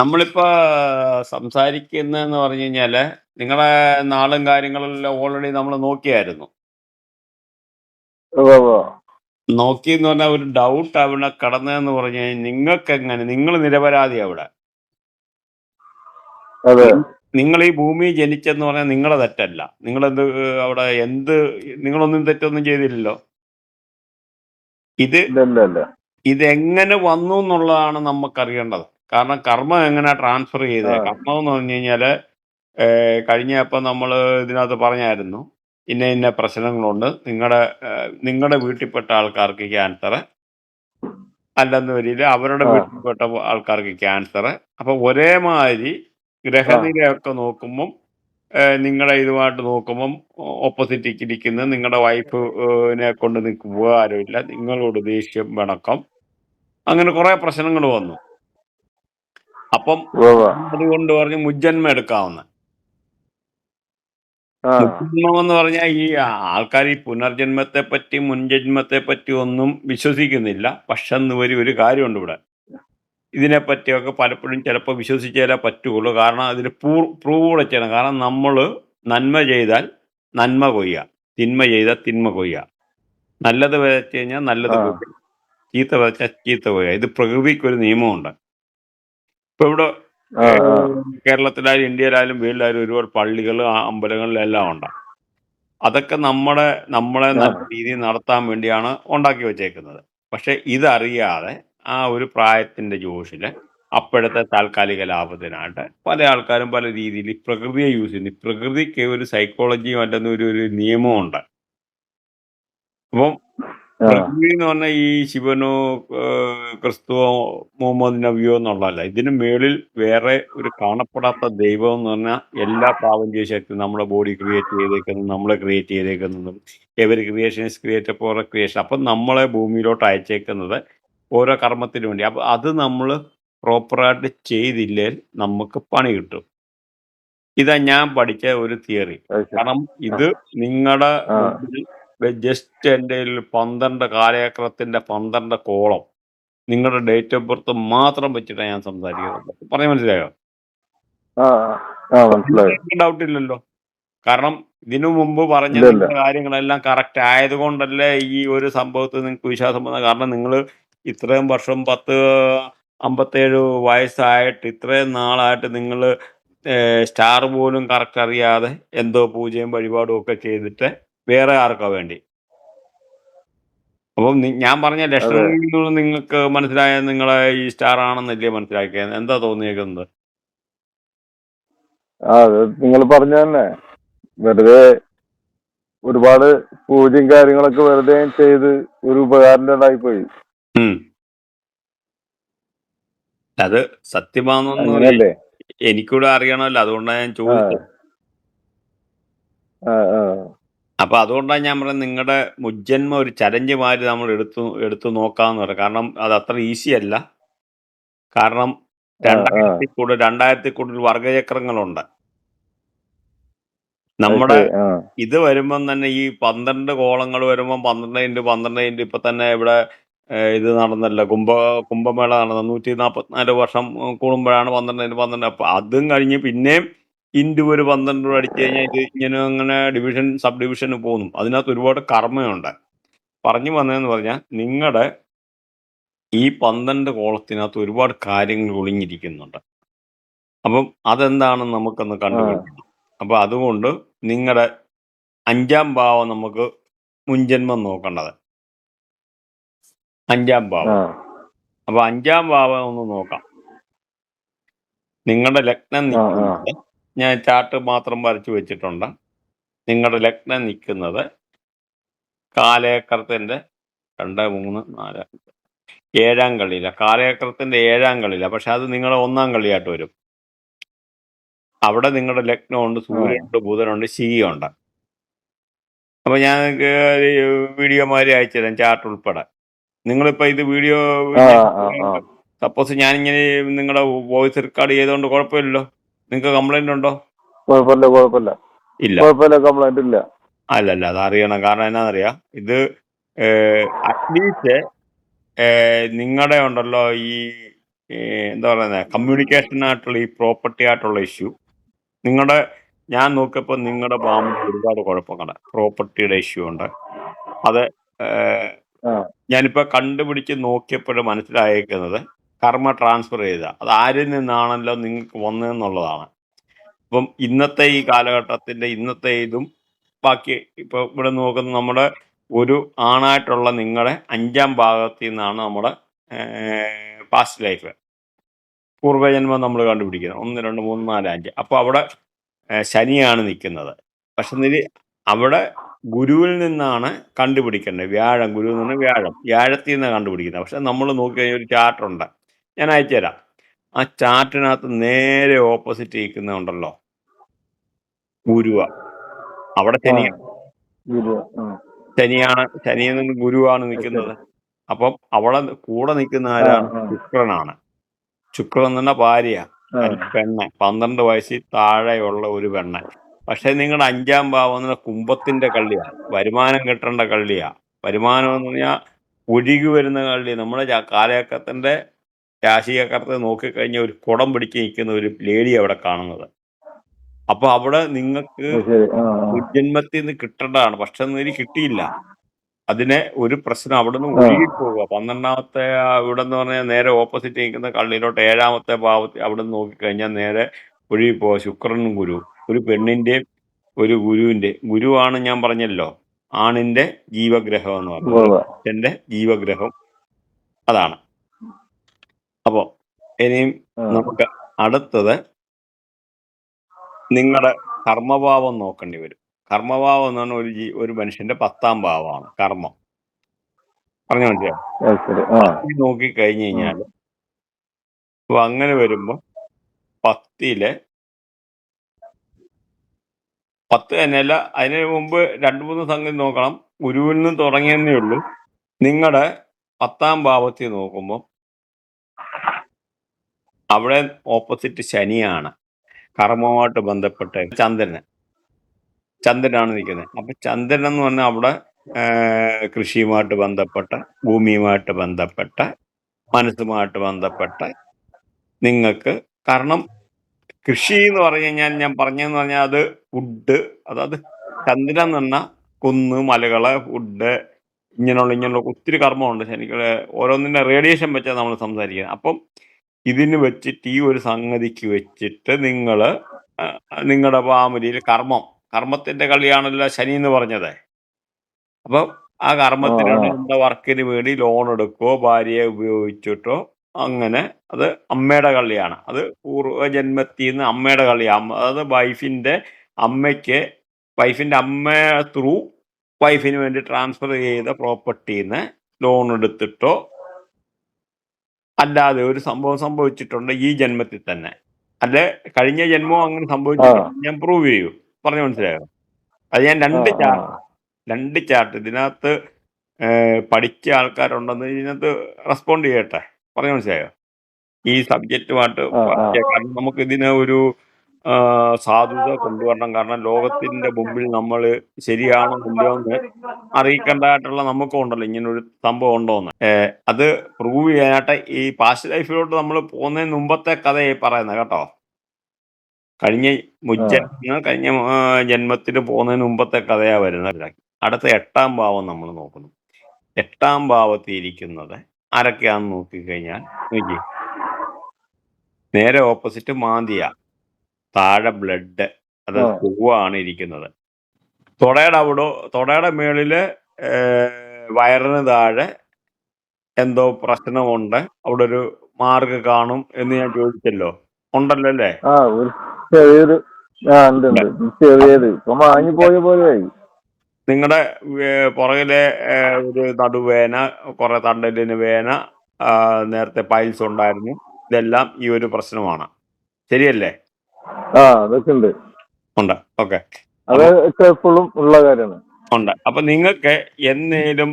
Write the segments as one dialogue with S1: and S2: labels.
S1: നമ്മളിപ്പോ സംസാരിക്കുന്നതെന്ന് പറഞ്ഞു കഴിഞ്ഞാൽ നിങ്ങളെ നാളും കാര്യങ്ങളെല്ലാം ഓൾറെഡി നമ്മൾ നോക്കിയായിരുന്നു.
S2: ഉവ്വ് ഉവ്വ്.
S1: നോക്കിയെന്ന് പറഞ്ഞാ ഒരു ഡൗട്ട് അവിടെ കടന്നതെന്ന് പറഞ്ഞു കഴിഞ്ഞാൽ നിങ്ങൾക്കെങ്ങനെ നിങ്ങൾ നിരപരാധിയാ അവിടെ.
S2: അതെ.
S1: ഈ ഭൂമി ജനിച്ചെന്ന് പറഞ്ഞാൽ നിങ്ങളെ തെറ്റല്ല. നിങ്ങളെന്ത് അവിടെ എന്ത് നിങ്ങളൊന്നും തെറ്റൊന്നും ചെയ്തില്ലല്ലോ. ഇത്
S2: ഇല്ല, ഇല്ല, ഇല്ല.
S1: ഇതെങ്ങനെ വന്നു എന്നുള്ളതാണ് നമ്മക്കറിയേണ്ടത്. കാരണം കർമ്മം എങ്ങനെ ട്രാൻസ്ഫർ ചെയ്ത് കർമ്മം എന്ന് പറഞ്ഞു കഴിഞ്ഞാൽ കഴിഞ്ഞ കഴിഞ്ഞപ്പം നമ്മൾ ഇതിനകത്ത് പറഞ്ഞായിരുന്നു. ഇന്ന ഇന്ന പ്രശ്നങ്ങളുണ്ട്. നിങ്ങളുടെ നിങ്ങളുടെ വീട്ടിൽപ്പെട്ട ആൾക്കാർക്ക് ക്യാൻസർ അല്ലെന്ന് വരില്ല അവരുടെ. വീട്ടിൽപ്പെട്ട ആൾക്കാർക്ക് ക്യാൻസർ അപ്പൊ ഒരേമാതിരി
S2: ഗ്രഹനിരയൊക്കെ
S1: ഗ്രഹനിലയൊക്കെ നോക്കുമ്പം നിങ്ങളെ ഇതുമായിട്ട് നോക്കുമ്പം ഓപ്പോസിറ്റ് ഇരിക്കുന്ന നിങ്ങളുടെ വൈഫിനെ കൊണ്ട് നിങ്ങൾക്ക് ഉപകാരമില്ല. നിങ്ങളോട് ദേഷ്യം, വിണക്കം അങ്ങനെ കുറെ പ്രശ്നങ്ങൾ വന്നു. അപ്പം. അതുകൊണ്ട് പറഞ്ഞു മുജ്ജന്മ
S2: എടുക്കാവുന്ന.
S1: മുജ്ജന്മം എന്ന് പറഞ്ഞാൽ ഈ ആൾക്കാർ ഈ പുനർജന്മത്തെ പറ്റി മുൻജന്മത്തെ പറ്റി ഒന്നും വിശ്വസിക്കുന്നില്ല. പക്ഷെ ഒരു ഒരു കാര്യമുണ്ട് ഇവിടെ. ഇതിനെപ്പറ്റിയൊക്കെ പലപ്പോഴും ചിലപ്പോൾ വിശ്വസിച്ചാലേ പറ്റുള്ളൂ. കാരണം അതിൽ പ്രൂ പ്രൂവ് കൂടെ ചെയ്യണം. കാരണം നമ്മൾ നന്മ ചെയ്താൽ നന്മ കൊയ്യുക തിന്മ ചെയ്താൽ തിന്മ കൊയ്യുക നല്ലത് വിതച്ച് കഴിഞ്ഞാൽ നല്ലത്
S2: കൊയ്യുക
S1: കൊയ്യും. ചീത്ത വിതച്ചാൽ ചീത്ത കൊയ്യുക ഇത് പ്രകൃതിക്കൊരു നിയമമുണ്ട്. ഇപ്പൊ ഇവിടെ കേരളത്തിലായാലും ഇന്ത്യയിലായാലും വേൾഡിലായാലും ഒരുപാട് പള്ളികൾ അമ്പലങ്ങളിലെല്ലാം ഉണ്ട്. അതൊക്കെ നമ്മുടെ നമ്മളെ
S2: രീതി
S1: നല്ല രീതിയിൽ നടത്താൻ വേണ്ടിയാണ് ഉണ്ടാക്കി വെച്ചേക്കുന്നത്. പക്ഷെ ഇതറിയാതെ ആ ഒരു പ്രായത്തിന്റെ ജോഷിൽ അപ്പോഴത്തെ താൽക്കാലിക ലാഭത്തിനായിട്ട് പല ആൾക്കാരും പല രീതിയിൽ ഈ പ്രകൃതിയെ യൂസ് ചെയ്യുന്നു. പ്രകൃതിക്ക് ഒരു സൈക്കോളജിയും അല്ലെന്നൊരു ഒരു നിയമമുണ്ട്. അപ്പം പ്രകൃതി എന്ന് പറഞ്ഞാൽ ഈ ശിവനോ ഏഹ് ക്രിസ്തുവോ മുഹമ്മദ് നബിയോ എന്നുള്ളതല്ല. ഇതിന് മേളിൽ വേറെ ഒരു കാണപ്പെടാത്ത ദൈവം എന്ന് പറഞ്ഞാൽ എല്ലാ പ്രാപഞ്ചിക ശക്തി നമ്മുടെ ബോഡി ക്രിയേറ്റ് ചെയ്തേക്കുന്നു നമ്മളെ create ചെയ്തേക്കുന്നതും ever creation is create for creation. അപ്പം നമ്മളെ ഭൂമിയിലോട്ട് അയച്ചേക്കുന്നത് ഓരോ കർമ്മത്തിന് വേണ്ടി. അപ്പം അത് നമ്മൾ പ്രോപ്പറായിട്ട് ചെയ്തില്ലെങ്കിൽ നമുക്ക് പണി കിട്ടും. ഇതാ ഞാൻ പഠിച്ച ഒരു തിയറി.
S2: അത് ശരി.
S1: കാരണം
S2: ആ.
S1: ഇത് നിങ്ങളുടെ
S2: ആ.
S1: മുമ്പിൽ ജസ്റ്റ് എന്റെയിൽ 12 കാലചക്രത്തിന്റെ 12 കോളം നിങ്ങളുടെ ഡേറ്റ് ഓഫ് ബർത്ത് മാത്രം വെച്ചിട്ടാണ് ഞാൻ സംസാരിക്കുന്നത്. പറയാൻ മനസ്സിലായോ? ഡൗട്ട് ഇല്ലല്ലോ. കാരണം ഇതിനു മുമ്പ് പറഞ്ഞ കാര്യങ്ങളെല്ലാം കറക്റ്റ് ആയതുകൊണ്ടല്ലേ ഈ ഒരു സംഭവത്തിൽ നിങ്ങൾക്ക് വിശ്വാസം വന്നത്. കാരണം നിങ്ങൾ ഇത്രയും വർഷം 10 57 വയസ്സായിട്ട് ഇത്രയും നാളായിട്ട് നിങ്ങൾ സ്റ്റാർ പോലും കറക്റ്റ് അറിയാതെ എന്തോ പൂജയും വഴിപാടും ഒക്കെ ചെയ്തിട്ട് വേറെ ആർക്കോ വേണ്ടി. അപ്പം ഞാൻ പറഞ്ഞ നിന്ന് നിങ്ങൾക്ക് മനസ്സിലായ നിങ്ങളെ ഈ സ്റ്റാർ ആണെന്നല്ലേ മനസ്സിലാക്കിയത്. എന്താ തോന്നിയേക്കുന്നത്?
S2: അത് നിങ്ങൾ പറഞ്ഞ തന്നെ. വെറുതെ ഒരുപാട് പൂജയും കാര്യങ്ങളൊക്കെ വെറുതെ ചെയ്ത് ഒരു ഉപകാരമില്ലാണ്ടായി പോയി.
S1: ഉം. അത് സത്യമാണെന്ന്
S2: അങ്ങനെയല്ലേ?
S1: എനിക്കൂടെ അറിയണമല്ലോ. അതുകൊണ്ടാണ് ഞാൻ. ചോദിച്ചത്.
S2: ആ,
S1: അതുകൊണ്ടാണ് ഞാൻ പറഞ്ഞത് നിങ്ങളുടെ മുജ്ജന്മ ഒരു ചലഞ്ച് മാതിരി നമ്മൾ എടുത്തു എടുത്തു നോക്കാന്ന് പറയാം കാരണം അത് അത്ര ഈസി അല്ല. കാരണം
S2: ആ, ആ.
S1: 2000 കൂടുതൽ 2000 കൂടുതൽ വർഗചക്രങ്ങളുണ്ട്
S2: അത്
S1: നമ്മുടെ
S2: ശരി. ആ.
S1: ഇത് വരുമ്പം തന്നെ ഈ 12 കോളങ്ങൾ വരുമ്പം 12/12 ഇപ്പൊ തന്നെ ഇവിടെ ഏഹ് ഇത് നടന്നല്ലോ. കുംഭ കുംഭമേള നടന്നത് നൂറ്റി നാൽപ്പത്തിനാല് വർഷം കൂടുമ്പോഴാണ് 12/12 അപ്പൊ അതും കഴിഞ്ഞ് പിന്നെയും ഇന്റു ഒരു പന്ത്രണ്ട് രൂപ അടിച്ചു കഴിഞ്ഞാൽ ഇത് ഇങ്ങനെ അങ്ങനെ ഡിവിഷൻ സബ് ഡിവിഷന് പോകുന്നു. അതിനകത്ത് ഒരുപാട് കർമ്മയുണ്ട്. പറഞ്ഞു വന്നതെന്ന് പറഞ്ഞാൽ നിങ്ങളുടെ ഈ 12 കോളത്തിനകത്ത് ഒരുപാട് കാര്യങ്ങൾ ഒളിഞ്ഞിരിക്കുന്നുണ്ട്. അപ്പം അതെന്താണെന്ന് നമുക്കൊന്ന്. കണ്ടുപിടിക്കണം. അപ്പൊ അതുകൊണ്ട് നിങ്ങളുടെ അഞ്ചാം ഭാവം നമുക്ക് മുൻജന്മം നോക്കണ്ടത്. 5ാം
S2: ആ.
S1: ഭാവം. അപ്പൊ അഞ്ചാം ഭാവം ഒന്ന് നോക്കാം. നിങ്ങളുടെ ലഗ്നം. നിൽക്കുന്നത് ഞാൻ ചാർട്ട് മാത്രം വരച്ചു വെച്ചിട്ടുണ്ട്. നിങ്ങളുടെ ലഗ്നം നിൽക്കുന്നത് കാലചക്രത്തിന്റെ 2, 3, 4, 7ാം കള്ളിയിലാ. കാലചക്രത്തിന്റെ 7ാം കള്ളിയിലാ. പക്ഷെ അത് നിങ്ങളെ ഒന്നാം കള്ളിയായിട്ട് വരും. അവിടെ നിങ്ങളുടെ ലഗ്നമുണ്ട്. സൂര്യനുണ്ട്, ബുധനുണ്ട്, ശിയുണ്ട് അപ്പൊ ഞാൻ വീഡിയോ മാതിരി അയച്ചു തരാം ചാർട്ട് ഉൾപ്പെടെ. നിങ്ങളിപ്പോ ഇത് വീഡിയോ. സപ്പോസ് ഞാനിങ്ങനെ നിങ്ങളുടെ വോയിസ് റെക്കോർഡ് ചെയ്തുകൊണ്ട് കുഴപ്പമില്ലല്ലോ. നിങ്ങൾക്ക് കംപ്ലൈന്റ് ഉണ്ടോ?
S2: കുഴപ്പമില്ല, കുഴപ്പമില്ല.
S1: ഇല്ല.
S2: കുഴപ്പമില്ല. കംപ്ലൈന്റ് ഇല്ല.
S1: അല്ലല്ല അറിയണം കാരണം എന്നാന്നറിയാം ഇത് അറ്റ്ലീസ്റ്റ് നിങ്ങളുടെ ഉണ്ടല്ലോ ഈ എന്താ പറയുന്നത് കമ്മ്യൂണിക്കേഷൻ ആയിട്ടുള്ള ഈ പ്രോപ്പർട്ടി ആയിട്ടുള്ള ഇഷ്യൂ നിങ്ങളുടെ ഞാൻ നോക്കിയപ്പോൾ നിങ്ങളുടെ ഭാഗം ഒരുപാട് കുഴപ്പങ്ങളെ പ്രോപ്പർട്ടിയുടെ ഇഷ്യൂ ഉണ്ട് അത് ഏഹ്,
S2: ആ
S1: ഞാനിപ്പോൾ കണ്ടുപിടിച്ച് നോക്കിയപ്പോഴും മനസ്സിലായേക്കുന്നത് കർമ്മ ട്രാൻസ്ഫർ ചെയ്ത. അത് ആരിൽ നിന്നാണല്ലോ നിങ്ങൾക്ക് വന്നതെന്നുള്ളതാണ്. ഇപ്പം ഇന്നത്തെ ഈ കാലഘട്ടത്തിന്റെ ഇന്നത്തെ ഇതും ബാക്കി ഇപ്പൊ ഇവിടെ നോക്കുന്ന നമ്മുടെ ഒരു ആണായിട്ടുള്ള നിങ്ങളുടെ അഞ്ചാം ഭാഗത്തിൽ നിന്നാണ് നമ്മുടെ പാസ്റ്റ് ലൈഫ് പൂർവജന്മം നമ്മൾ കണ്ടുപിടിക്കുന്നത്. ഒന്ന് രണ്ട് മൂന്ന് നാല് അഞ്ച്. അപ്പോൾ അവിടെ ശനിയാണ് നിൽക്കുന്നത്. പക്ഷെ അവിടെ ഗുരുവിൽ നിന്നാണ് കണ്ടുപിടിക്കേണ്ടത്. വ്യാഴം ഗുരുവിൽ നിന്ന് വ്യാഴം. വ്യാഴത്തിൽ നിന്നാണ് കണ്ടുപിടിക്കുന്നത്. പക്ഷെ നമ്മൾ നോക്കി കഴിഞ്ഞാൽ ഒരു ചാർട്ടുണ്ട് ഞാൻ അയച്ചുതരാം ആ ചാർട്ടിനകത്ത് നേരെ ഓപ്പോസിറ്റ് നിൽക്കുന്നുണ്ടല്ലോ ഗുരുവ. അവിടെ ശനിയാണ്. ശനിയാണ് ശനിയിൽ നിന്ന് ഗുരുവാണ് നിൽക്കുന്നത്. അപ്പം അവളെ കൂടെ നിൽക്കുന്ന ആരാണ്? ശുക്രനാണ്. ശുക്രൻ തന്നെ ഭാര്യ. പെണ്ണ്. പന്ത്രണ്ട് വയസ്സിൽ താഴെയുള്ള ഒരു പെണ്ണ്. പക്ഷെ നിങ്ങളുടെ അഞ്ചാം ഭാവം എന്ന് പറഞ്ഞാൽ കുംഭത്തിന്റെ കള്ളിയാ. വരുമാനം കിട്ടേണ്ട കള്ളിയാ. വരുമാനം എന്ന് പറഞ്ഞാൽ ഒഴുകി വരുന്ന കള്ളി നമ്മുടെ ജാ- കാലചക്രത്തിന്റെ നോക്കിക്കഴിഞ്ഞ ഒരു കുടം പിടിച്ച് നിൽക്കുന്ന ഒരു ലേഡി അവിടെ കാണുന്നത്. അപ്പൊ അവിടെ നിങ്ങൾക്ക് ജന്മത്തിൽ നിന്ന് കിട്ടേണ്ടതാണ്. പക്ഷെ ഇതിന് കിട്ടിയില്ല. അതിനെ ഒരു പ്രശ്നം അവിടെ നിന്ന്
S2: ഒഴുകി
S1: പോവുക പന്ത്രണ്ടാമത്തെ ഇവിടെ എന്ന് പറഞ്ഞാൽ നേരെ ഓപ്പോസിറ്റ് നിൽക്കുന്ന കള്ളിയിലോട്ട് ഏഴാമത്തെ ഭാവത്തിൽ അവിടെ നിന്ന് നോക്കിക്കഴിഞ്ഞാൽ നേരെ ഒഴുകി പോവുക ശുക്രനും ഗുരു. ഒരു പെണ്ണിന്റെയും ഒരു ഗുരുവിന്റെ ഗുരുവാണ് ഞാൻ പറഞ്ഞല്ലോ. ആണിന്റെ ജീവഗ്രഹം എന്ന് പറഞ്ഞത്.
S2: ഉവ്വ്.
S1: എന്റെ ജീവഗ്രഹം. അതാണ്. ഇനിയും നമുക്ക് അടുത്തത് നിങ്ങളുടെ കർമ്മഭാവം നോക്കേണ്ടി വരും. കർമ്മഭാവം എന്ന് പറഞ്ഞാൽ ഒരു ജീ ഒരു മനുഷ്യന്റെ പത്താം ഭാവമാണ് കർമ്മം. പറഞ്ഞു മനസ്സിലായി? നോക്കി കഴിഞ്ഞു. കഴിഞ്ഞാൽ അപ്പൊ അങ്ങനെ വരുമ്പോ പത്തിൽ പത്ത് തന്നെയല്ല അതിന് മുമ്പ് രണ്ടു മൂന്ന് സംഗതി നോക്കണം. ഗുരുവിൽ നിന്ന് തുടങ്ങിയെന്നേ ഉള്ളൂ. നിങ്ങളുടെ പത്താം ഭാവത്തിൽ നോക്കുമ്പോൾ അവിടെ ഓപ്പോസിറ്റ് ശനിയാണ്. കർമ്മവുമായിട്ട് ബന്ധപ്പെട്ട് ചന്ദ്രന്. ചന്ദ്രനാണ് നിൽക്കുന്നത്. അപ്പൊ ചന്ദ്രൻ എന്ന് പറഞ്ഞാൽ അവിടെ കൃഷിയുമായിട്ട് ബന്ധപ്പെട്ട ഭൂമിയുമായിട്ട് ബന്ധപ്പെട്ട മനസ്സുമായിട്ട് ബന്ധപ്പെട്ട നിങ്ങൾക്ക് കാരണം കൃഷി എന്ന് പറഞ്ഞു കഴിഞ്ഞാൽ ഞാൻ പറഞ്ഞതെന്ന് പറഞ്ഞാൽ അത് ഫുഡ് അതായത് ചന്ദ്രൻ എന്ന് കുന്ന് മലകൾ ഫുഡ് ഇങ്ങനെയുള്ള ഇങ്ങനെയുള്ള ഒത്തിരി കർമ്മമുണ്ട്. ശനിക്ക് ഓരോന്നിന്റെ റേഡിയേഷൻ വെച്ചാൽ നമ്മൾ സംസാരിക്കുന്നത്. അപ്പം ഇതിന് വെച്ചിട്ട് ഈ ഒരു സംഗതിക്ക് വെച്ചിട്ട് നിങ്ങൾ നിങ്ങളുടെ ഫാമിലിയിൽ കർമ്മം. കർമ്മത്തിന്റെ കളിയാണല്ലോ ശനി എന്ന് പറഞ്ഞത്. അപ്പം ആ കർമ്മത്തിനുള്ള വർക്കിന് വേണ്ടി ലോൺ എടുക്കുകയോ ഭാര്യയെ ഉപയോഗിച്ചിട്ടോ അങ്ങനെ അത് അമ്മയുടെ കളിയാണ്. അത് പൂർവജന്മത്തിൽ നിന്ന് അമ്മയുടെ കളിയാണ് അതായത് വൈഫിന്റെ അമ്മയ്ക്ക് വൈഫിന്റെ അമ്മ ത്രൂ വൈഫിന് വേണ്ടി ട്രാൻസ്ഫർ ചെയ്ത പ്രോപ്പർട്ടിയിൽ നിന്ന് ലോൺ എടുത്തിട്ടോ അല്ലാതെ ഒരു സംഭവം സംഭവിച്ചിട്ടുണ്ട് ഈ ജന്മത്തിൽ തന്നെ. അല്ലെ? കഴിഞ്ഞ ജന്മവും അങ്ങനെ
S2: സംഭവിച്ചു
S1: സംഭവിച്ചിട്ടുണ്ട് ഞാൻ പ്രൂവ് ചെയ്യൂ. പറഞ്ഞു മനസ്സിലായോ? അത് ഞാൻ രണ്ട് ചാർട്ട് രണ്ട് ചാർട്ട് ഇതിനകത്ത് പഠിച്ച ആൾക്കാരുണ്ടെന്ന് ഇതിനകത്ത് റെസ്പോണ്ട് ചെയ്യട്ടെ. പറഞ്ഞു മനസ്സിലായോ? ഈ സബ്ജക്റ്റുമായിട്ട് നമുക്ക് ഇതിന് ഒരു സാധുത കൊണ്ടുവരണം. കാരണം ലോകത്തിന്റെ മുമ്പിൽ നമ്മൾ ശരിയാണോ ഇല്ലയോന്ന് അറിയിക്കേണ്ടതായിട്ടുള്ള നമുക്കും ഉണ്ടല്ലോ. ഇങ്ങനെ ഒരു സംഭവം ഉണ്ടോന്ന്. അത് പ്രൂവ് ചെയ്യാനായിട്ട് ഈ പാസ്റ്റ് ലൈഫിലോട്ട് നമ്മൾ പോകുന്നതിന് മുമ്പത്തെ കഥയായി പറയുന്നത് കേട്ടോ. കഴിഞ്ഞ മുജ്ജന്മ കഴിഞ്ഞ ജന്മത്തിന് പോകുന്നതിന് മുമ്പത്തെ കഥയാ വരുന്നത് അടുത്ത എട്ടാം ഭാവം നമ്മൾ നോക്കുന്നു. എട്ടാം ഭാവത്തിൽ ഇരിക്കുന്നത് ആരൊക്കെയാണെന്ന് നോക്കിക്കഴിഞ്ഞാൽ നോക്കി നേരെ ഓപ്പോസിറ്റ് മാന്തിയ. താഴെ ബ്ലഡ് അത് പൂവാണ് ഇരിക്കുന്നത്. തൊടയുടെ അവിടെ തൊടയുടെ മേളിൽ വയറിന് താഴെ എന്തോ പ്രശ്നമുണ്ട്. അവിടെ ഒരു മാർഗ് കാണും എന്ന് ഞാൻ ചോദിച്ചല്ലോ. ഉണ്ടല്ലോ അല്ലേ നിങ്ങളുടെ പുറകിലെ ഒരു നടുവേന കുറെ തണ്ടലിന് വേന നേരത്തെ പൈൽസ് ഉണ്ടായിരുന്നു. ഇതെല്ലാം ഈ ഒരു പ്രശ്നമാണ്. ശരിയല്ലേ?
S2: ആ അതൊക്കെ ഉണ്ട്.
S1: ഉണ്ട് ഓക്കെ
S2: എപ്പോഴും ഉള്ള കാര്യമാണ്.
S1: ഉണ്ട്. അപ്പൊ നിങ്ങൾക്ക് എന്നേലും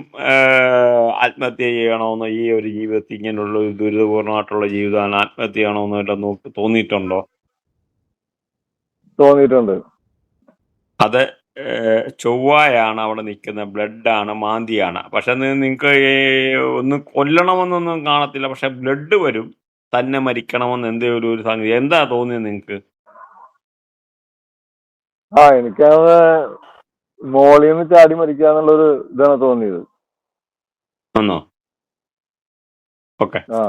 S1: ആത്മഹത്യ ചെയ്യണമെന്ന് ഈ ഒരു ജീവിതത്തിൽ ഇങ്ങനെയുള്ള ഒരു ദുരിതപൂർണമായിട്ടുള്ള ജീവിതമാണ് ആത്മഹത്യ ചെയ്യണമെന്ന് നോക്കി തോന്നിയിട്ടുണ്ടോ?
S2: തോന്നിയിട്ടുണ്ട്.
S1: അത് ഏഹ്, ചൊവ്വായാണ് അവിടെ നിൽക്കുന്നത് ബ്ലഡാണ് മാന്തിയാണ്. പക്ഷെ നിങ്ങൾക്ക് ഒന്ന് കൊല്ലണമെന്നൊന്നും കാണത്തില്ല. പക്ഷെ ബ്ലഡ് വരും തന്നെ മരിക്കണമെന്ന് എന്തേ ഒരു ഒരു സംഗതി എന്താ തോന്നിയത് നിങ്ങൾക്ക്?
S2: ആ എനിക്കത് മോളിൽ നിന്ന് ചാടി മരിക്കാന്നുള്ളൊരു ഇതാണ് തോന്നിയത്.
S1: ആണോ ഓക്കെ.
S2: ആ.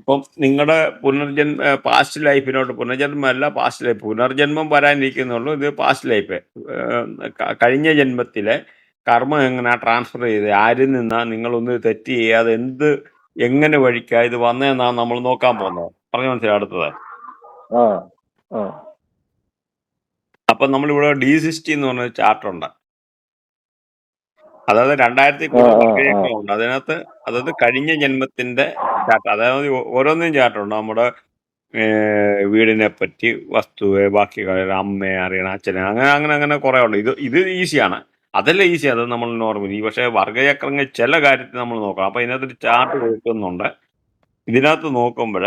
S1: ഇപ്പം നിങ്ങളുടെ പുനർജന്മ പാസ്റ്റ് ലൈഫിനോട് പുനർജന്മമല്ല പാസ്റ്റ് ലൈഫ് പുനർജന്മം വരാനിരിക്കുന്നുള്ളൂ ഇത് പാസ്റ്റ് ലൈഫ് കഴിഞ്ഞ ജന്മത്തിലെ കർമ്മം എങ്ങനെ ട്രാൻസ്ഫർ ചെയ്ത്? ആരിൽ നിന്നാ നിങ്ങളൊന്ന് തെറ്റ് ചെയ്യാതെ എന്ത് എങ്ങനെ വഴിക്കാ? ഇത് വന്നതെന്നാ നമ്മൾ നോക്കാൻ പോകുന്നത് പറഞ്ഞു മനസ്സിലായി അടുത്തത്.
S2: ആ ആ.
S1: അപ്പൊ നമ്മളിവിടെ ഡി സിക്സ്റ്റി എന്ന് പറഞ്ഞ ചാർട്ടുണ്ട് അതായത് രണ്ടായിരത്തി ഉണ്ട് അതിനകത്ത് അതായത് കഴിഞ്ഞ ജന്മത്തിന്റെ ചാർട്ട് അതായത് ഓരോന്നും ചാർട്ടുണ്ട് നമ്മുടെ വീടിനെ പറ്റി വസ്തുവെ ബാക്കി കാര്യം അമ്മയെ അറിയണം അച്ഛനെ അങ്ങനെ അങ്ങനെ അങ്ങനെ കുറെ ഉണ്ട്. ഇത് ഇത് ഈസിയാണ്. അതല്ല ഈസി അത് നമ്മൾ നോർമൽ ഈ പക്ഷേ വർഗചക്രങ്ങൾ ചില കാര്യത്തിൽ നമ്മൾ നോക്കണം. അപ്പൊ ഇതിനകത്ത് ചാർട്ട് കൊടുക്കുന്നുണ്ട്. ഇതിനകത്ത് നോക്കുമ്പോൾ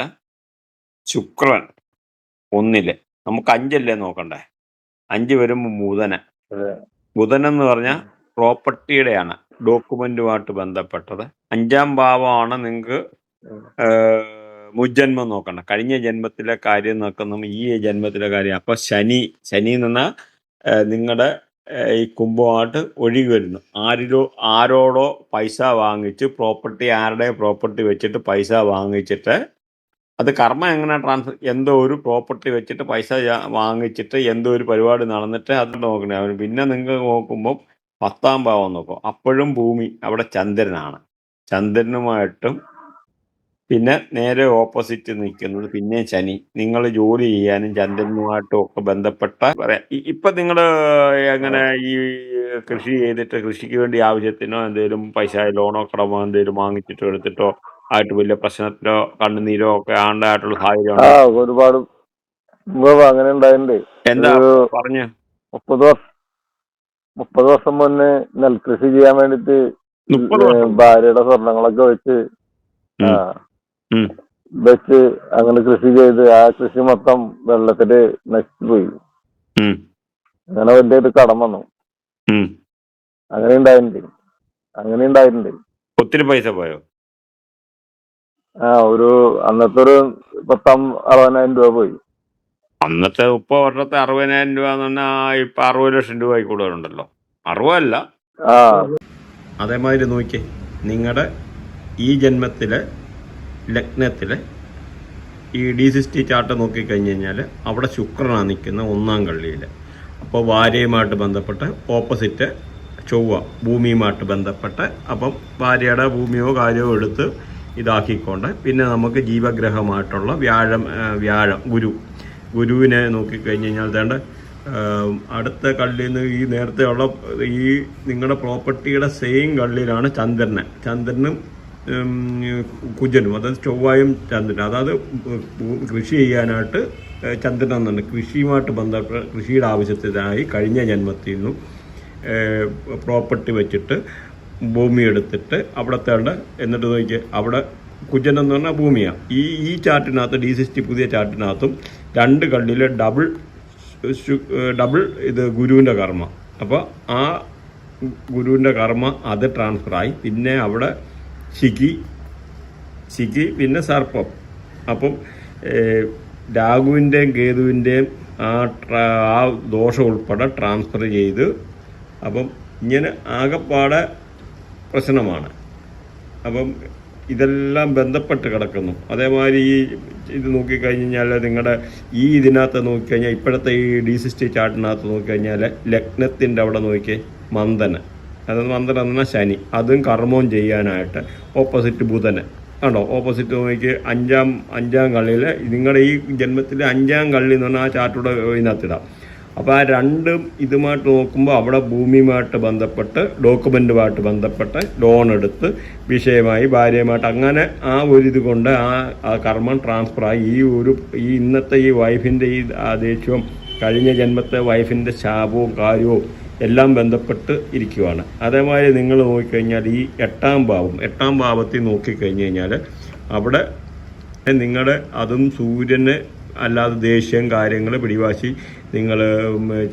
S1: ശുക്രൻ ഒന്നിൽ നമുക്ക് അഞ്ചല്ലേ നോക്കണ്ടേ? അഞ്ച് വരുമ്പോൾ ബുധന്. ബുധൻ എന്ന് പറഞ്ഞാൽ പ്രോപ്പർട്ടിയുടെയാണ് ഡോക്യുമെന്റുമായിട്ട് ബന്ധപ്പെട്ടത്. അഞ്ചാം ഭാവമാണ് നിങ്ങൾക്ക് മുജ്ജന്മം നോക്കണം കഴിഞ്ഞ ജന്മത്തിലെ കാര്യം നോക്കുന്ന ഈ ജന്മത്തിലെ കാര്യം. അപ്പൊ ശനി ശനി നിന്ന് നിങ്ങളുടെ ഈ കുംഭമായിട്ട് ഒഴുകി വരുന്നു. ആരിലോ ആരോടോ പൈസ വാങ്ങിച്ച് പ്രോപ്പർട്ടി ആരുടെ പ്രോപ്പർട്ടി വെച്ചിട്ട് പൈസ വാങ്ങിച്ചിട്ട് അത് കർമ്മ എങ്ങനെ ട്രാൻസ്ഫർ എന്തോ ഒരു പ്രോപ്പർട്ടി വെച്ചിട്ട് പൈസ വാങ്ങിച്ചിട്ട് എന്തോ ഒരു പരിപാടി നടന്നിട്ട് അത് നോക്കണേ. അവന് പിന്നെ നിങ്ങൾ നോക്കുമ്പോൾ പത്താം ഭാവം നോക്കും. അപ്പോഴും ഭൂമി അവിടെ ചന്ദ്രനാണ്. ചന്ദ്രനുമായിട്ടും പിന്നെ നേരെ ഓപ്പോസിറ്റ് നിൽക്കുന്നത് പിന്നെ ശനി. നിങ്ങൾ ജോലി ചെയ്യാനും ചന്ദ്രനുമായിട്ടും ഒക്കെ ബന്ധപ്പെട്ട പറയാം ഇപ്പൊ നിങ്ങൾ എങ്ങനെ ഈ കൃഷി ചെയ്തിട്ട് കൃഷിക്ക് വേണ്ടി ആവശ്യത്തിനോ എന്തെങ്കിലും പൈസ ലോണോ കടമോ എന്തെങ്കിലും വാങ്ങിച്ചിട്ടോ എടുത്തിട്ടോ ആയിട്ട് വലിയ പ്രശ്നത്തിലോ കണ്ണുനീരോ ഒക്കെ ആണ്ടായിട്ടുള്ള സാഹചര്യം
S2: ആ ഒരുപാട് അങ്ങനെ ഉണ്ടായിട്ടുണ്ട്.
S1: എന്താ
S2: ഒരു
S1: പറഞ്ഞു?
S2: മുപ്പത് വർഷം മുപ്പത് വർഷം മുന്നേ നെൽകൃഷി ചെയ്യാൻ വേണ്ടിട്ട്
S1: മുപ്പത്
S2: ഏ,
S1: വർഷം
S2: ഭാര്യയുടെ സ്വർണങ്ങളൊക്കെ വെച്ച് ആ
S1: ഉം.
S2: വെച്ച് അങ്ങനെ കൃഷി ചെയ്ത് ആ കൃഷി മൊത്തം വെള്ളത്തിൽ നശിച്ചുപോയി
S1: ഉം,
S2: അങ്ങനെ കടം വന്നു.
S1: ഉം.
S2: അങ്ങനെ ഉണ്ടായിട്ടുണ്ട്. അങ്ങനെ ഉണ്ടായിട്ടുണ്ട്.
S1: ഒത്തിരി പൈസ പോയോ?
S2: ആ ഒരു അന്നത്തെ ഒരു പത്താം അറുപതിനായിരം രൂപ പോയി.
S1: അന്നത്തെ മുപ്പത് വർഷത്തെ അറുപതിനായിരം രൂപ എന്ന് പറഞ്ഞാൽ ഇപ്പൊ അറുപത് ലക്ഷം രൂപ കൂടുതലുണ്ടല്ലോ. അറുപതല്ല.
S2: ആ.
S1: അതേമാതിരി നോക്കിയേ നിങ്ങളുടെ ഈ ജന്മത്തിലെ ലഗ്നത്തിലെ ഈ ഡി സിക്സ്റ്റി ചാർട്ട് നോക്കിക്കഴിഞ്ഞ് കഴിഞ്ഞാൽ അവിടെ ശുക്രനാണ് നിൽക്കുന്ന ഒന്നാം കള്ളിയിൽ അപ്പോൾ ഭാര്യയുമായിട്ട് ബന്ധപ്പെട്ട് ഓപ്പോസിറ്റ് ചൊവ്വ ഭൂമിയുമായിട്ട് ബന്ധപ്പെട്ട് അപ്പം ഭാര്യയുടെ ഭൂമിയോ കാര്യമോ എടുത്ത് ഇതാക്കിക്കൊണ്ട് പിന്നെ നമുക്ക് ജീവഗ്രഹമായിട്ടുള്ള വ്യാഴം വ്യാഴം ഗുരു. ഗുരുവിനെ നോക്കിക്കഴിഞ്ഞ് കഴിഞ്ഞാൽ തേണ്ട അടുത്ത കള്ളിയിൽ നിന്ന് ഈ നേരത്തെ ഉള്ള ഈ നിങ്ങളുടെ പ്രോപ്പർട്ടിയുടെ സെയിം കള്ളിയിലാണ് ചന്ദ്രനെ. ചന്ദ്രനും കുജനും അതായത് ചൊവ്വായും ചന്ദ്രനും. അതായത് കൃഷി ചെയ്യാനായിട്ട് ചന്ദ്രൻ എന്നുണ്ട് കൃഷിയുമായിട്ട് ബന്ധപ്പെട്ട കൃഷിയുടെ ആവശ്യത്തിനായി കഴിഞ്ഞ ജന്മത്തിൽ നിന്നും പ്രോപ്പർട്ടി വെച്ചിട്ട് ഭൂമി എടുത്തിട്ട് അവിടെ ഉണ്ട് എന്നിട്ട് നോക്കി അവിടെ കുജൻ എന്ന് പറഞ്ഞാൽ ഭൂമിയാണ് ഈ ഈ ചാർട്ടിനകത്ത് ഡി സിക്സ്റ്റി പുതിയ ചാർട്ടിനകത്തും രണ്ട് കള്ളിൽ ഡബിൾ ഡബിൾ ഇത് ഗുരുവിന്റെ കർമ്മ. അപ്പോൾ ആ ഗുരുവിന്റെ കർമ്മ അത് ട്രാൻസ്ഫറായി പിന്നെ അവിടെ ശിഖി ശിഖി പിന്നെ സർപ്പം. അപ്പം രാഹുവിന്റെയും കേതുവിന്റെയും ആ ആ ദോഷം ഉൾപ്പെടെ ട്രാൻസ്ഫർ ചെയ്ത് അപ്പം ഇങ്ങനെ ആകെപ്പാടെ പ്രശ്നമാണ്. അപ്പം ഇതെല്ലാം ബന്ധപ്പെട്ട് കിടക്കുന്നു. അതേമാതിരി ഈ ഇത് നോക്കിക്കഴിഞ്ഞാൽ കഴിഞ്ഞാൽ നിങ്ങളുടെ ഈ ഇതിനകത്ത് നോക്കിക്കഴിഞ്ഞാൽ ഇപ്പോഴത്തെ ഈ ഡി സിക്സ്റ്റി ചാർട്ടിനകത്ത് നോക്കിക്കഴിഞ്ഞാൽ ലഗ്നത്തിന്റെ അവിടെ നോക്കി മന്ദന. അതായത് മന്ദൻ എന്നാൽ ശനി. അതും കർമ്മവും ചെയ്യാനായിട്ട് ഓപ്പോസിറ്റ് ബുധന് കണ്ടോ? ഓപ്പോസിറ്റ് നോക്കി അഞ്ചാം അഞ്ചാം കള്ളിയിൽ നിങ്ങളുടെ ഈ ജന്മത്തിലെ അഞ്ചാം കള്ളി എന്ന് പറഞ്ഞാൽ ആ ചാർട്ടൂടെ ഇതിനകത്തിടാം അപ്പോൾ ആ രണ്ടും ഇതുമായിട്ട് നോക്കുമ്പോൾ അവിടെ ഭൂമിയുമായിട്ട് ബന്ധപ്പെട്ട് ഡോക്യുമെന്റുമായിട്ട് ബന്ധപ്പെട്ട് ലോൺ എടുത്ത് വിഷയമായി ഭാര്യയുമായിട്ട് അങ്ങനെ ആ ഒരു ഇത് കൊണ്ട് ആ കർമ്മം ട്രാൻസ്ഫർ ആയി. ഈ ഒരു ഈ ഇന്നത്തെ ഈ വൈഫിന്റെ ഈ ദേഷ്യവും കഴിഞ്ഞ ജന്മത്തെ വൈഫിന്റെ ശാപവും കാര്യവും എല്ലാം ബന്ധപ്പെട്ട് ഇരിക്കുവാണ്. അതേമാതിരി നിങ്ങൾ നോക്കിക്കഴിഞ്ഞാൽ ഈ എട്ടാം ഭാവം എട്ടാം ഭാവത്തിൽ നോക്കിക്കഴിഞ്ഞ് കഴിഞ്ഞാൽ അവിടെ നിങ്ങളുടെ അതും സൂര്യന് അല്ലാതെ ദേഷ്യം കാര്യങ്ങൾ പിടിവാശി നിങ്ങൾ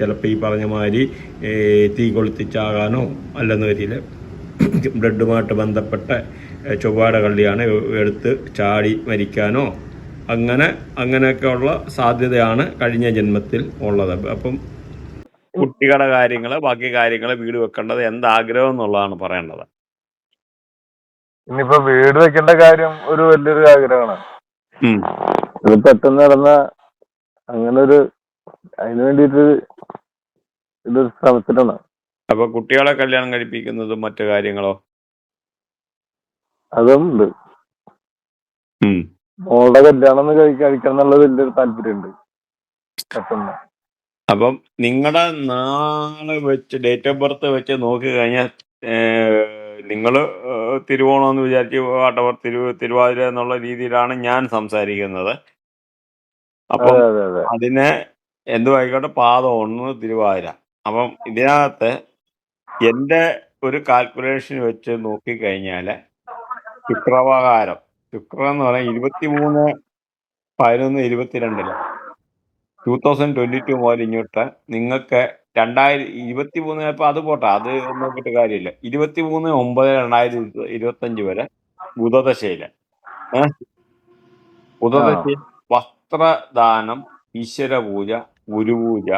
S1: ചിലപ്പോൾ ഈ പറഞ്ഞ മാതിരി തീ കൊളുത്തിച്ചാകാനോ അല്ലെന്ന് വരില്ല. ബ്ലഡുമായിട്ട് ബന്ധപ്പെട്ട ചൊവ്വാട കള്ളിയാണ് എടുത്ത് ചാടി മരിക്കാനോ അങ്ങനെ അങ്ങനെയൊക്കെയുള്ള സാധ്യതയാണ് കഴിഞ്ഞ ജന്മത്തിൽ ഉള്ളത്. അപ്പം കുട്ടികളുടെ കാര്യങ്ങൾ ബാക്കി കാര്യങ്ങൾ വീട് വെക്കേണ്ടത് എന്താഗ്രഹം എന്നുള്ളതാണ് പറയേണ്ടത്.
S2: ഇനിയിപ്പോ വീട് വെക്കേണ്ട കാര്യം ഒരു വലിയൊരു ആഗ്രഹമാണ്. ഇത് പെട്ടെന്ന് നടന്ന അങ്ങനെ ഒരു അതിനു വേണ്ടിയിട്ട് ഇതൊരു ശ്രമത്തിലാണ്
S1: അപ്പൊ കുട്ടികളെ കല്യാണം കഴിപ്പിക്കുന്നതും മറ്റു കാര്യങ്ങളോ?
S2: അതും ഉണ്ട്. മോളുടെ കല്യാണം ഒന്ന് കഴിക്കണം എന്നുള്ള വലിയൊരു താല്പര്യമുണ്ട്. പെട്ടെന്ന്.
S1: അപ്പം നിങ്ങളുടെ നാളെ വെച്ച് ഡേറ്റ് ഓഫ് ബർത്ത് വെച്ച് നോക്കി കഴിഞ്ഞാൽ നിങ്ങൾ തിരുവോണമെന്ന് വിചാരിച്ച് വാട്ടവർ തിരു തിരുവാതിര എന്നുള്ള രീതിയിലാണ് ഞാൻ സംസാരിക്കുന്നത്. അപ്പം
S2: അതിനെ അതെ അതെ.
S1: അതിന് എന്തു ആയിക്കോട്ടെ പാദം ഒന്ന് തിരുവാതിര. അപ്പം ഇതിനകത്ത് എന്റെ ഒരു കാൽക്കുലേഷൻ വെച്ച് നോക്കിക്കഴിഞ്ഞാൽ ശുക്രവാകാരം ശുക്രം എന്ന് പറഞ്ഞാൽ ഇരുപത്തി മൂന്ന് പതിനൊന്ന് ഇരുപത്തിരണ്ടിൽ ടൂ തൗസൻഡ് ട്വന്റി ടു മുതൽ ഇങ്ങോട്ട് നിങ്ങൾക്ക് രണ്ടായിരം ഇരുപത്തി മൂന്ന് ഇപ്പൊ അത് പോട്ടെ അത് നോക്കിയിട്ട് കാര്യമില്ല. ഇരുപത്തി മൂന്ന് ഒമ്പത് രണ്ടായിരത്തി ഇരുപത്തി അഞ്ച് വരെ ബുധദശയിൽ ബുധദശയിൽ വസ്ത്രദാനം ഈശ്വരപൂജ ഗുരുപൂജ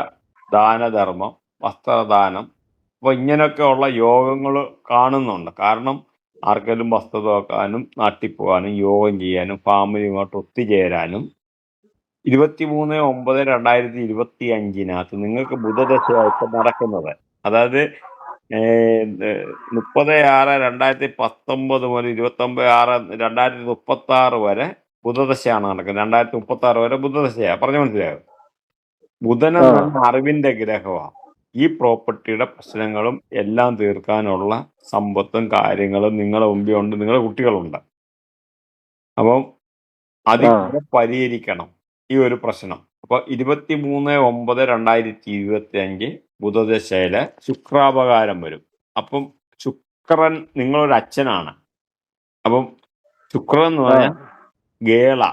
S1: ദാനധർമ്മം വസ്ത്രദാനം. അപ്പൊ ഇങ്ങനെയൊക്കെ ഉള്ള യോഗങ്ങൾ കാണുന്നുണ്ട്. കാരണം ആർക്കെങ്കിലും വസ്ത്ര വെക്കാനും നാട്ടിൽ പോകാനും യോഗം ചെയ്യാനും ഫാമിലിയുമായിട്ട് ഒത്തുചേരാനും ഇരുപത്തിമൂന്ന് ഒമ്പത് രണ്ടായിരത്തി ഇരുപത്തി അഞ്ചിനകത്ത് നിങ്ങൾക്ക് ബുധദശയായിട്ട് നടക്കുന്നത്. അതായത് മുപ്പത് ആറ് രണ്ടായിരത്തി പത്തൊമ്പത് മുതൽ ഇരുപത്തി ഒമ്പത് ആറ് രണ്ടായിരത്തി മുപ്പത്തി ആറ് വരെ ബുധദശയാണ് നടക്കുന്നത്. രണ്ടായിരത്തി മുപ്പത്തി ആറ് വരെ ബുധദശയാണ് പറഞ്ഞു മനസ്സിലായോ? ബുധൻ എന്ന് അറിവിന്റെ ഗ്രഹമാണ് ഈ പ്രോപ്പർട്ടിയുടെ പ്രശ്നങ്ങളും എല്ലാം തീർക്കാനുള്ള സമ്പത്തും കാര്യങ്ങളും നിങ്ങളുടെ മുമ്പിൽ ഉണ്ട്. നിങ്ങളുടെ കുട്ടികളുണ്ട്. അപ്പം അത് പരിഹരിക്കണം. ഈ ഒരു പ്രശ്നം. അപ്പൊ ഇരുപത്തി മൂന്ന് ഒമ്പത് രണ്ടായിരത്തി ഇരുപത്തി അഞ്ച് ബുധദശയിൽ ശുക്രാപകാരം വരും. അപ്പം ശുക്രൻ നിങ്ങളൊരു അച്ഛനാണ്. അപ്പം ശുക്രൻ എന്ന് പറഞ്ഞാൽ ഗേള.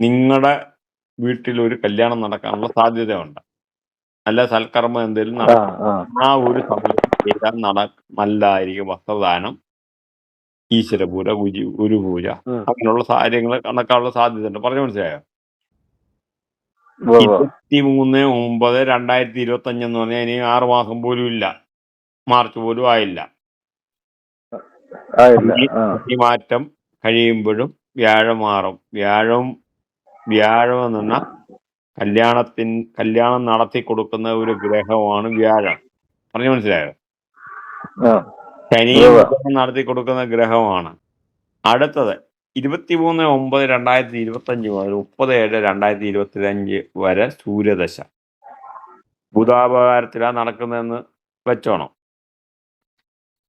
S1: നിങ്ങളുടെ വീട്ടിൽ ഒരു കല്യാണം നടക്കാനുള്ള സാധ്യതയുണ്ട്. അല്ല സൽക്കർമ്മം എന്തെങ്കിലും നടക്കും.
S2: ആ.
S1: ഒരു സമയത്ത് ചെയ്താൽ നട നല്ലതായിരിക്കും വസ്ത്രദാനം ഈശ്വരപൂജ ഗുരു ഗുരുപൂജ. അങ്ങനെയുള്ള കാര്യങ്ങൾ നടക്കാനുള്ള സാധ്യതയുണ്ട്. പറഞ്ഞു മനസ്സിലായോ. ഇരുപത്തി മൂന്ന് ഒമ്പത് രണ്ടായിരത്തി ഇരുപത്തി അഞ്ച് എന്ന് പറഞ്ഞാൽ ഇനി ആറ് മാസം പോലും ഇല്ല. മാർച്ച് പോലും ആയില്ല. ഈ മാറ്റം കഴിയുമ്പോഴും വ്യാഴം മാറും. വ്യാഴം വ്യാഴം എന്ന് പറഞ്ഞാൽ കല്യാണത്തിൻ കല്യാണം നടത്തി കൊടുക്കുന്ന ഒരു ഗ്രഹമാണ് വ്യാഴം. പറഞ്ഞു മനസ്സിലായോ? ശനി നടത്തി കൊടുക്കുന്ന ഗ്രഹമാണ്. അടുത്തത് ഇരുപത്തിമൂന്ന് ഒമ്പത് രണ്ടായിരത്തി ഇരുപത്തി അഞ്ച് മുതൽ മുപ്പത് ഏഴ് രണ്ടായിരത്തി ഇരുപത്തി അഞ്ച് വരെ സൂര്യദശ. ബുധാപകാരത്തിലാണ് നടക്കുന്നതെന്ന് വെച്ചോണം.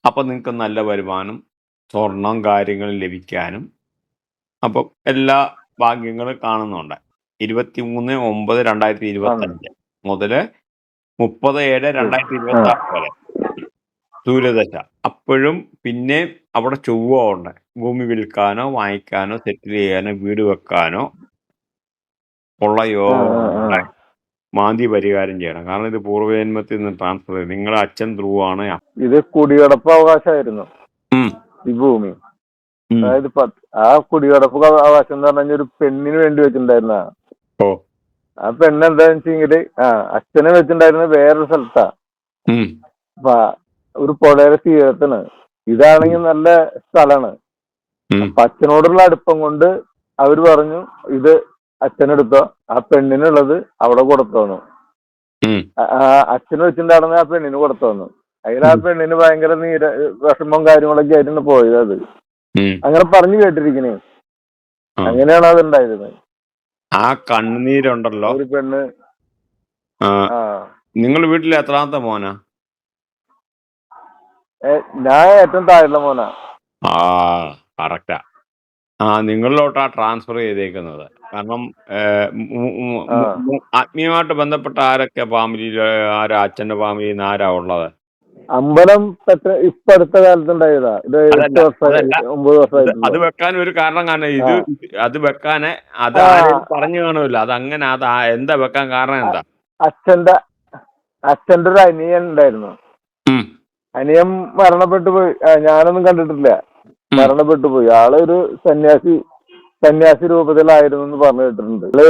S1: അപ്പം നിങ്ങൾക്ക് നല്ല വരുമാനം സ്വർണം കാര്യങ്ങൾ ലഭിക്കാനും അപ്പം എല്ലാ ഭാഗ്യങ്ങളും കാണുന്നുണ്ട്. ഇരുപത്തി മൂന്ന് ഒമ്പത് രണ്ടായിരത്തി ഇരുപത്തി അഞ്ച് മുതൽ മുപ്പത് ഏഴ് രണ്ടായിരത്തി ഇരുപത്തി ആറ് വരെ സൂര്യദശ. അപ്പോഴും പിന്നെ അവിടെ ചൊവ്വ ഉണ്ട്. ഭൂമി വിൽക്കാനോ വാങ്ങിക്കാനോ സെറ്റിൽ ചെയ്യാനോ വീട് വെക്കാനോ ഉള്ള യോഗം
S2: ആ, ആ, ആ.
S1: ഉണ്ട്. മാന്തി പരിഹാരം ചെയ്യണം കാരണം ഇത് പൂർവജന്മത്തിൽ നിന്ന് ട്രാൻസ്ഫർ ചെയ്തു നിങ്ങളുടെ അച്ഛൻ ധ്രുവാണ്
S2: ഇത് കുടികടപ്പ് അവകാശമായിരുന്നു
S1: ഉം.
S2: ഈ ഭൂമി
S1: ഉം.
S2: അതായത് പത്ത് ആ കുടികടപ്പ് അവകാശം എന്ന് പറഞ്ഞ ഒരു പെണ്ണിന് വേണ്ടി വെച്ചിട്ടുണ്ടായിരുന്ന
S1: ഓ
S2: ആ പെണ്ണ് എന്താന്ന് വെച്ചെങ്കിൽ ആ അച്ഛനെ വെച്ചിട്ടുണ്ടായിരുന്നത് വേറൊരു സ്ഥലത്താ
S1: ഉം.
S2: അപ്പൊ ആ ഒരു പുഴയുടെ തീരത്താണ് ഇതാണെങ്കിൽ നല്ല സ്ഥലമാണ്. അപ്പൊ അച്ഛനോടുള്ള അടുപ്പം കൊണ്ട് അവർ പറഞ്ഞു ഇത് അച്ഛനെടുത്തോ ആ പെണ്ണിനുള്ളത് അവിടെ കൊടുത്തോന്നു. അച്ഛന് വെച്ചിട്ടുണ്ടായിരുന്ന ആ പെണ്ണിന് കൊടുത്തോന്നു. അതിൽ ആ. പെണ്ണിന് ഭയങ്കര നീര വിഷമം കാര്യങ്ങളൊക്കെ ആയിട്ടാണ് പോയത് അത്. അങ്ങനെ പറഞ്ഞു കേട്ടിരിക്കണേ. അങ്ങനെയാണ് അത് ഉണ്ടായിരുന്നത്
S1: ആ കണ്ണുനീരുണ്ടല്ലോ.
S2: ഒരു പെണ്ണ്.
S1: നിങ്ങൾ വീട്ടിലെ എത്രാമത്തെ മോനാ?
S2: ഞാൻ ഏറ്റവും താഴെയുള്ള മോനാ.
S1: ആ. കറക്റ്റാ. ആ നിങ്ങളിലോട്ടാ ട്രാൻസ്ഫർ ചെയ്തേക്കുന്നത്. കാരണം ആത്മീയമായിട്ട് ബന്ധപ്പെട്ട ആരൊക്കെ ഫാമിലിയിൽ ആരാ അച്ഛന്റെ ഫാമിലിയിൽ നിന്ന് ആരാ ഉള്ളത്?
S2: അമ്പലം ഇപ്പൊ അടുത്ത കാലത്തുണ്ടായതാ. ഇത്. ഒമ്പത്
S1: അത് അത് വെക്കാൻ ഒരു കാരണം കാരണം ഇത് അത് വെക്കാനെ അത് പറഞ്ഞു കാണൂല. അത് അങ്ങനെ അത് എന്താ വെക്കാൻ കാരണം എന്താ?
S2: അച്ഛന്റെ അച്ഛന്റെ ഒരു അനിയൻ ഉണ്ടായിരുന്നു. അനിയൻ മരണപ്പെട്ടു പോയി. ഞാനൊന്നും കണ്ടിട്ടില്ല. മരണപ്പെട്ടു പോയി ആൾ ഒരു സന്യാസി സന്യാസി രൂപത്തിലായിരുന്നു എന്ന് പറഞ്ഞു കേട്ടിട്ടുണ്ട്. അല്ലെ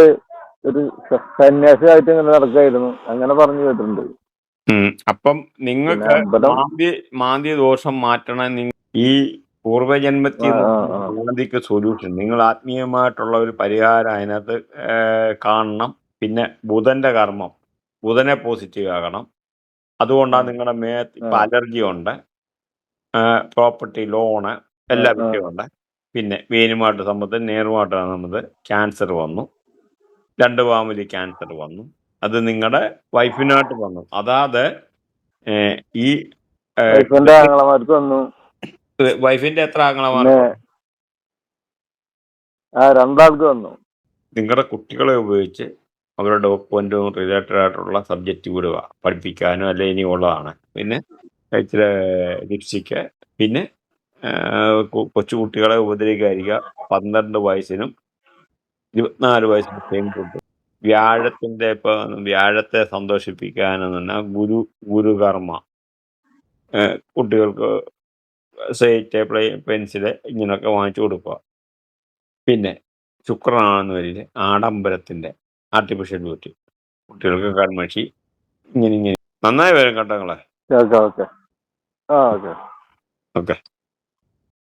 S2: ഒരു സന്യാസി സന്യാസിയായിട്ട് ഇങ്ങനെ നടക്കായിരുന്നു അങ്ങനെ പറഞ്ഞു കേട്ടിട്ടുണ്ട്.
S1: അപ്പം നിങ്ങൾക്ക് മാന്ദ്യ മാന്ദ്യ ദോഷം മാറ്റണം ഈ പൂർവജന്മത്തിൽ
S2: ആ.
S1: മാന്തിക്ക് സൊല്യൂഷൻ നിങ്ങൾ ആത്മീയമായിട്ടുള്ള ഒരു പരിഹാരം അതിനകത്ത് കാണണം. പിന്നെ ബുധന്റെ കർമ്മം. ബുധനെ പോസിറ്റീവ് ആകണം. അതുകൊണ്ടാണ് നിങ്ങളുടെ മേത്ത് ഇപ്പൊ അലർജി ഉണ്ട്. പ്രോപ്പർട്ടി ലോണ് എല്ലാ
S2: ആ,
S1: ഉണ്ട്. പിന്നെ വേനുമായിട്ട് സംബന്ധിച്ച് നേറുമായിട്ട് നമ്മുടെ ക്യാൻസർ വന്നു. രണ്ട് വാമിലി ക്യാൻസർ വന്നു. അത് നിങ്ങളുടെ വൈഫിനായിട്ട് വന്നു. അതാത് ഏഹ്, ഈ
S2: വൈഫിന്റെ ആങ്ങളമാർക്ക് വന്നു
S1: വൈഫിന്റെ എത്ര
S2: പിന്നെ ആ രണ്ടാൾക്ക് വന്നു
S1: നിങ്ങളുടെ കുട്ടികളെ ഉപയോഗിച്ച് അവരുടെ ഡോക്യുമെന്റും റിലേറ്റഡ് ആയിട്ടുള്ള സബ്ജക്റ്റ് വിടുക പഠിപ്പിക്കാനും അല്ലെ ഇനി ഉള്ളതാണ് പിന്നെ ഇച്ചിരി ലിപ്സിക്ക് പിന്നെ ആ, കൊ- കൊച്ചു കുട്ടികളെ ഉപദ്രവിക്കാതിരിക്കുക. പന്ത്രണ്ട് വയസ്സിനും ഇരുപത്തിനാല് വയസ്സിനും ഫുഡ് വ്യാഴത്തിന്റെ ഇപ്പൊ വ്യാഴത്തെ സന്തോഷിപ്പിക്കാനെന്ന് പറഞ്ഞാൽ ഗുരു ഗുരുകർമ്മ. കുട്ടികൾക്ക് സ്ലേറ്റ് പ്ലേ പെൻസിൽ ഇങ്ങനെയൊക്കെ വാങ്ങിച്ചു കൊടുക്കുക. പിന്നെ ശുക്രനാണെന്ന് വരിൽ ആഡംബരത്തിന്റെ ആർട്ടിഫിഷ്യൽ ബ്യൂട്ടി കുട്ടികൾക്ക് കൺമഷി ഇങ്ങനെ ഇങ്ങനെ. നന്നായി വരും കേട്ടോ നിങ്ങളെ.
S2: Okay okay.
S1: ഓക്കെ.